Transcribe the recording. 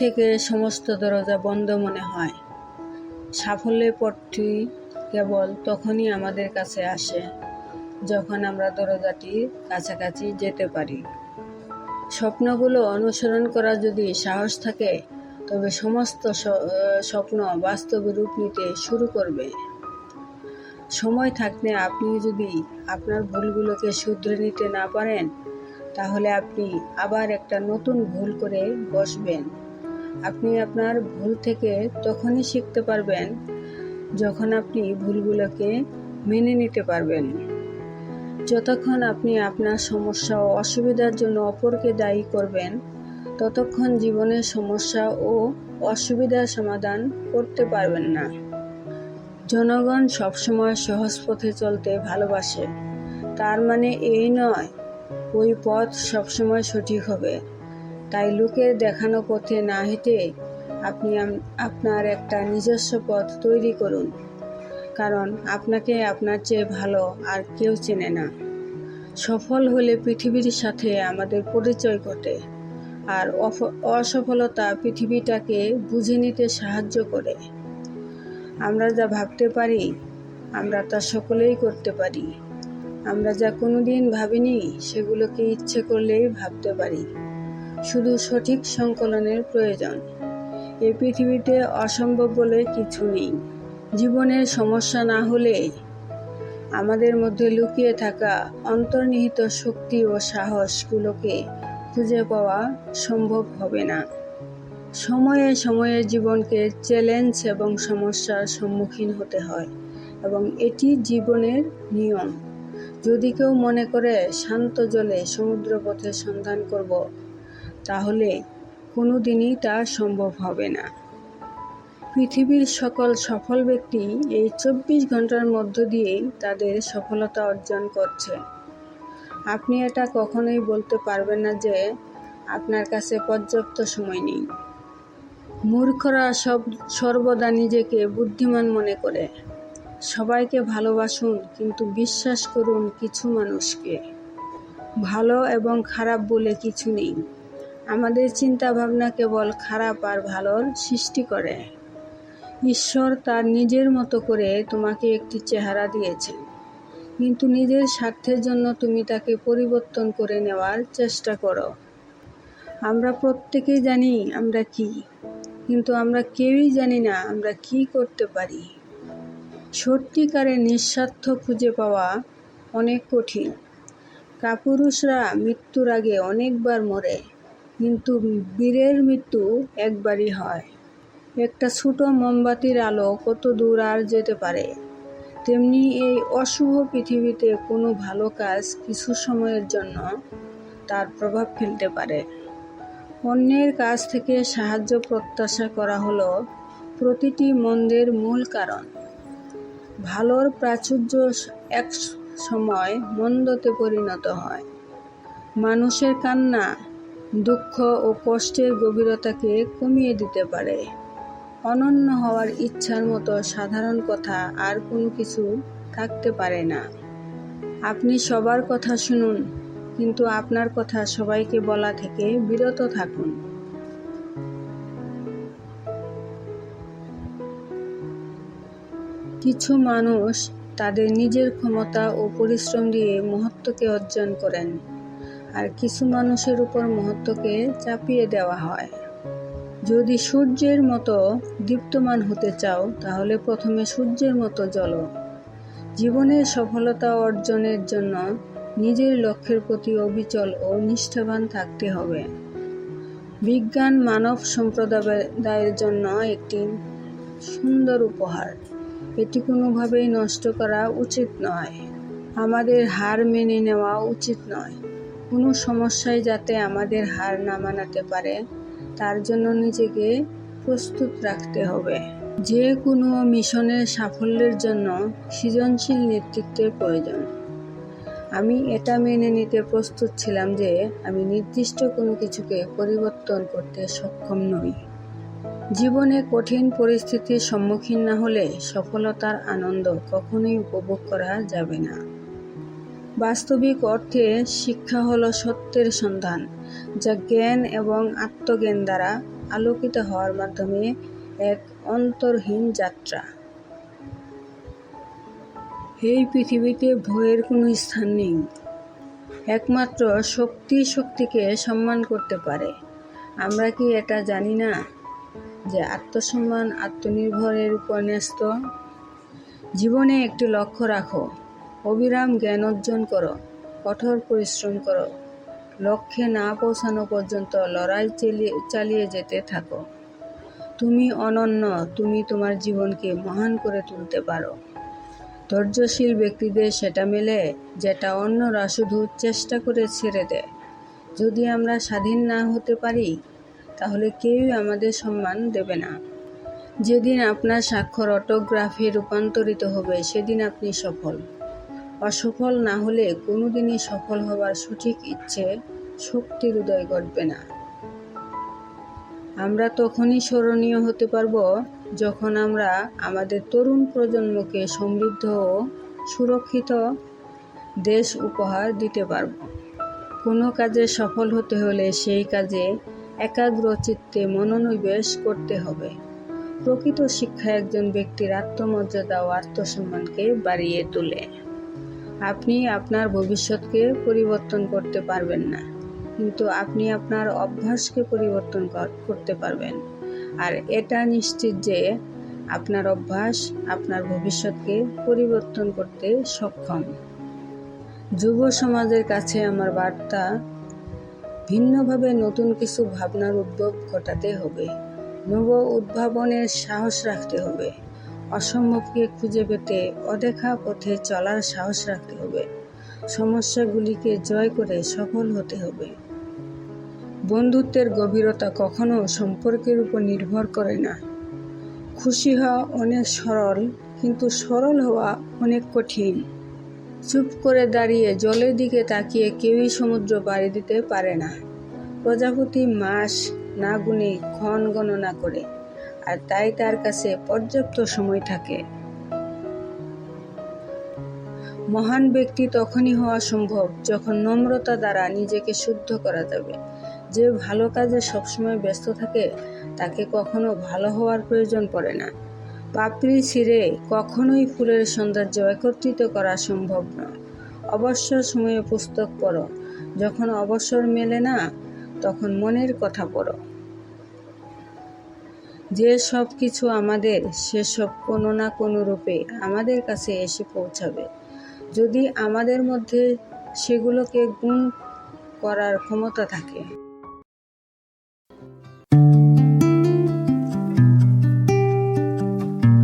থেকে সমস্ত দরজা বন্ধ মনে হয়। সাফল্যের পথটি কেবল তখনই আমাদের কাছে আসে, যখন আমরা দরজাটির কাছাকাছি যেতে পারি। স্বপ্নগুলো অনুসরণ করার যদি সাহস থাকে, তবে সমস্ত স্বপ্ন বাস্তবে রূপ নিতে শুরু করবে। সময় থাকতে আপনি যদি আপনার ভুলগুলোকে শুধরে নিতে না পারেন, তাহলে আপনি আবার একটা নতুন ভুল করে বসবেন। আপনি আপনার ভুল থেকে তখনই শিখতে পারবেন যখন আপনি ভুলগুলোকে মেনে নিতে পারবেন। যতক্ষণ আপনি আপনার সমস্যা ও অসুবিধার জন্য অপরকে দায়ী করবেন, ততক্ষণ জীবনের সমস্যা ও অসুবিধার সমাধান করতে পারবেন না। জনগণ সবসময় সহজ পথে চলতে ভালোবাসে। তার মানে এই নয়, ওই পথ সবসময় সঠিক হবে। তাই লোকের দেখানো পথে না হেঁটে আপনি আপনার একটা নিজস্ব পথ তৈরি করুন। কারণ আপনাকে আপনার চেয়ে ভালো আর কেউ চেনে না। সফল হলে পৃথিবীর সাথে আমাদের পরিচয় ঘটে আর অসফলতা পৃথিবীটাকে বুঝে নিতে সাহায্য করে। আমরা যা ভাবতে পারি, আমরা তা সকলেই করতে পারি। আমরা যা কোনোদিন ভাবিনি, সেগুলোকে ইচ্ছে করলেই ভাবতে পারি। শুধু সঠিক সংকলনের প্রয়োজন। এই পৃথিবীতে অসম্ভব বলে কিছু নেই। জীবনের সমস্যা না হলে আমাদের মধ্যে লুকিয়ে থাকা অন্তর্নিহিত শক্তি ও সাহসগুলোকে খুঁজে পাওয়া সম্ভব হবে না। সময়ে সময়ে জীবনকে চ্যালেঞ্জ এবং সমস্যার সম্মুখীন হতে হয় এবং এটি জীবনের নিয়ম। যদি কেউ মনে করে শান্ত জলে সমুদ্র পথে সন্ধান করব তাহলে কোনো দিনই তা সম্ভব হবে না। পৃথিবীর সকল সফল ব্যক্তি এই চব্বিশ ঘণ্টার মধ্য দিয়েই তাদের সফলতা অর্জন করছে। আপনি এটা কখনোই বলতে পারবেন না যে আপনার কাছে পর্যাপ্ত সময় নেই। মূর্খরা সব সর্বদা নিজেকে বুদ্ধিমান মনে করে। সবাইকে ভালোবাসুন, কিন্তু বিশ্বাস করুন কিছু মানুষকে। ভালো এবং খারাপ বলে কিছু নেই। আমাদের চিন্তা ভাবনা কেবল খারাপ আর ভালোর সৃষ্টি করে। ঈশ্বর তার নিজের মতো করে তোমাকে একটি চেহারা দিয়েছেন। কিন্তু নিজের স্বার্থের জন্য তুমি তাকে পরিবর্তন করে নেওয়ার চেষ্টা করো। আমরা প্রত্যেকেই জানি আমরা কি, কিন্তু আমরা কেউই জানি না আমরা কি করতে পারি। সত্যিকারের নিঃস্বার্থ খুঁজে পাওয়া অনেক কঠিন। কাপুরুষরা মৃত্যুর আগে অনেকবার মরে। কিন্তু বীরের মৃত্যু একবারই হয়। একটা ছোট মোমবাতির আলো কত দূর আর যেতে পারে? তেমনি এই অশুভ পৃথিবীতে কোনো ভালো কাজ কিছু সময়ের জন্য তার প্রভাব ফেলতে পারে। অন্যের কাছ থেকে সাহায্য প্রত্যাশা করা হলো প্রতিটি মন্দের মূল কারণ। ভালোর প্রাচুর্য এক সময় মন্দতে পরিণত হয়। মানুষের কান্না দুঃখ ও কষ্টের গভীরতাকে কমিয়ে দিতে পারে। অনন্য হওয়ার ইচ্ছার মতো সাধারণ কথা আর কোনো কিছু থাকতে পারে না। আপনি সবার কথা শুনুন, কিন্তু আপনার কথা সবাইকে বলা থেকে বিরত থাকুন। কিছু মানুষ তাদের নিজের ক্ষমতা ও পরিশ্রম দিয়ে মহত্বকে অর্জন করেন। আর কিছু মানুষের উপর মহত্বকে চাপিয়ে দেওয়া হয়। যদি সূর্যের মতো দীপ্তমান হতে চাও, তাহলে প্রথমে সূর্যের মতো জ্বলো। জীবনের সফলতা অর্জনের জন্য নিজের লক্ষ্যের প্রতি অবিচল ও নিষ্ঠাবান থাকতে হবে। বিজ্ঞান মানব সম্প্রদায়ের জন্য একটি সুন্দর উপহার। এটি কোনোভাবেই নষ্ট করা উচিত নয়। আমাদের হার মেনে নেওয়া উচিত নয়। কোনো সমস্যায় যাতে আমাদের হার না মানাতে পারে, তার জন্য নিজেকে প্রস্তুত রাখতে হবে। যে কোনো মিশনের সাফল্যের জন্য সৃজনশীল নেতৃত্বের প্রয়োজন। আমি এটা মেনে নিতে প্রস্তুত ছিলাম যে আমি নির্দিষ্ট কোনো কিছুকে পরিবর্তন করতে সক্ষম নই। জীবনে কঠিন পরিস্থিতির সম্মুখীন না হলে সফলতার আনন্দ কখনোই উপভোগ করা যাবে না। বাস্তবিক অর্থে শিক্ষা হল সত্যের সন্ধান, যা জ্ঞান এবং আত্মজ্ঞান দ্বারা আলোকিত হওয়ার মাধ্যমে এক অন্তরহীন যাত্রা। এই পৃথিবীতে ভয়ের কোনো স্থান নেই। একমাত্র শক্তি শক্তিকে সম্মান করতে পারে। আমরা কি এটা জানি না যে আত্মসম্মান, আত্মনির্ভরের উপর ন্যস্ত? জীবনে একটি লক্ষ্য রাখো। অবিরাম জ্ঞান অর্জন করো, কঠোর পরিশ্রম করো। লক্ষ্যে না পৌঁছানো পর্যন্ত লড়াই চালিয়ে চালিয়ে যেতে থাকো। তুমি অনন্য, তুমি তোমার জীবনকে মহান করে তুলতে পারো। ধৈর্যশীল ব্যক্তিদের সেটা মেলে, যেটা অন্যরা শুধু চেষ্টা করে ছেড়ে দেয়। যদি আমরা স্বাধীন না হতে পারি, তাহলে কেউই আমাদের সম্মান দেবে না। যেদিন আপনার স্বাক্ষর অটোগ্রাফে রূপান্তরিত হবে, সেদিন আপনি সফল। অসফল না হলে কোনোদিনই সফল হবার সঠিক ইচ্ছে শক্তির উদয় ঘটবে না। আমরা তখনই স্মরণীয় হতে পারব যখন আমরা আমাদের তরুণ প্রজন্মকে সমৃদ্ধ ও সুরক্ষিত দেশ উপহার দিতে পারব। কোনো কাজে সফল হতে হলে সেই কাজে একাগ্র চিত্তে মনোনিবেশ করতে হবে। প্রকৃত শিক্ষা একজন ব্যক্তির আত্মমর্যাদা ও আত্মসম্মানকে বাড়িয়ে তোলে। আপনি আপনার ভবিষ্যৎকে পরিবর্তন করতে পারবেন না। কিন্তু আপনি আপনার অভ্যাসকে পরিবর্তন করতে পারবেন। আর এটা নিশ্চিত যে আপনার অভ্যাস আপনার ভবিষ্যৎকে পরিবর্তন করতে সক্ষম। যুব সমাজের কাছে আমার বার্তা, ভিন্নভাবে নতুন কিছু ভাবনার উদ্ভব ঘটাতে হবে। নব উদ্ভাবনের সাহস রাখতে হবে। অসম্ভবকে খুঁজে পেতে অদেখা পথে চলার সাহস রাখতে হবে। সমস্যাগুলিকে জয় করে সফল হতে হবে। বন্ধুত্বের গভীরতা কখনো সম্পর্কের উপর নির্ভর করে না। খুশি হওয়া অনেক সরল, কিন্তু সরল হওয়া অনেক কঠিন। চুপ করে দাঁড়িয়ে জলের দিকে তাকিয়ে কেউই সমুদ্র পাড়ি দিতে পারে না। প্রজাপতি মাস না গুনে ক্ষণ গণনা করে। আর তাই তার কাছে পর্যাপ্ত সময় থাকে। মহান ব্যক্তি তখনই হওয়া সম্ভব যখন নম্রতা দ্বারা নিজেকে শুদ্ধ করা যাবে। যে ভালো কাজে সবসময় ব্যস্ত থাকে, তাকে কখনো ভালো হওয়ার প্রয়োজন পড়ে না। পাপড়ি ছিঁড়ে কখনোই ফুলের সৌন্দর্য একত্রিত করা সম্ভব নয়। অবসর সময়ে পুস্তক পড়ো। যখন অবসর মেলে না, তখন মনের কথা পড়ো। যে সব কিছু আমাদের সেসব কোনো না কোনো রূপে আমাদের কাছে এসে পৌঁছাবে। যদি আমাদের মধ্যে সেগুলোকে গুণ করার ক্ষমতা থাকে।